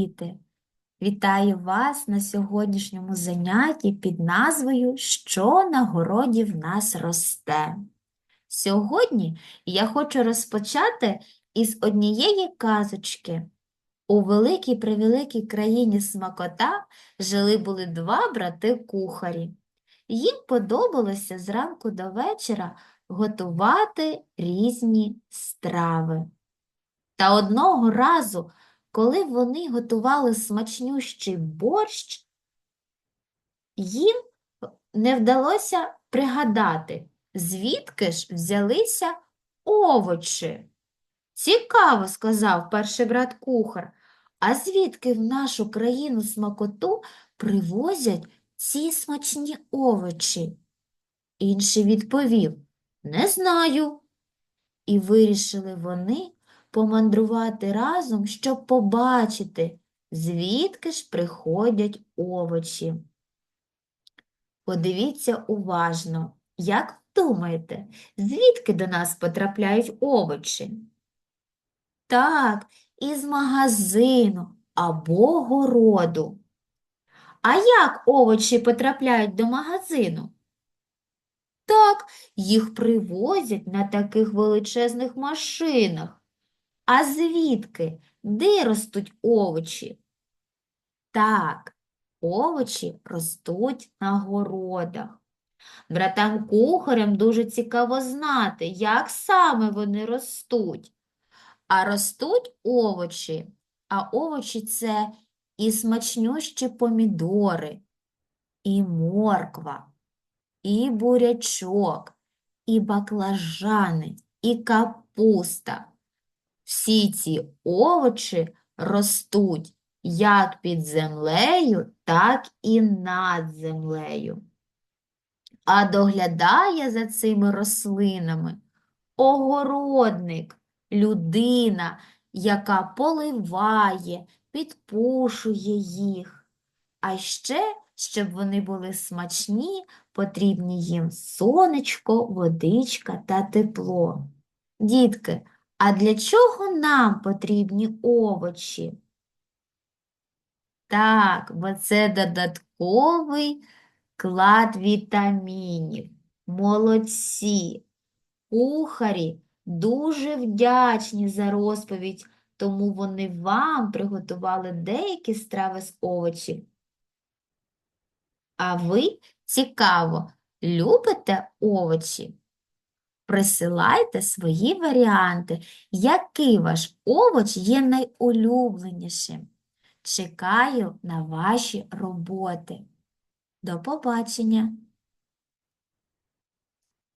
Діти, Вітаю вас на сьогоднішньому занятті під назвою Що на городі в нас росте. Сьогодні я хочу розпочати із однієї казочки. У великій превеликій країні Смакота жили були два брати-кухарі. Їм подобалося зранку до вечора готувати різні страви. Та одного разу коли вони готували смачнющий борщ, їм не вдалося пригадати, звідки ж взялися овочі. Цікаво, сказав перший брат кухар, а звідки в нашу країну смакоту привозять ці смачні овочі? Інший відповів, не знаю. І вирішили вони помандрувати разом, щоб побачити, звідки ж приходять овочі. Подивіться уважно, як думаєте, звідки до нас потрапляють овочі? Так, із магазину або городу. А як овочі потрапляють до магазину? Так, їх привозять на таких величезних машинах. А звідки? Де ростуть овочі? Так, овочі ростуть на городах. Братам кухарям дуже цікаво знати, як саме вони ростуть. А ростуть овочі, а овочі це і смачнющі помідори, і морква, і бурячок, і баклажани, і капуста. Всі ці овочі ростуть як під землею, так і над землею. А доглядає за цими рослинами огородник, людина, яка поливає, підпушує їх. А ще, щоб вони були смачні, потрібні їм сонечко, водичка та тепло. Дітки, а для чого нам потрібні овочі? Так, бо це додатковий клад вітамінів. Молодці. Кухарі дуже вдячні за розповідь, тому вони вам приготували деякі страви з овочів. А ви, цікаво, любите овочі? Присилайте свої варіанти, який ваш овоч є найулюбленішим. Чекаю на ваші роботи. До побачення!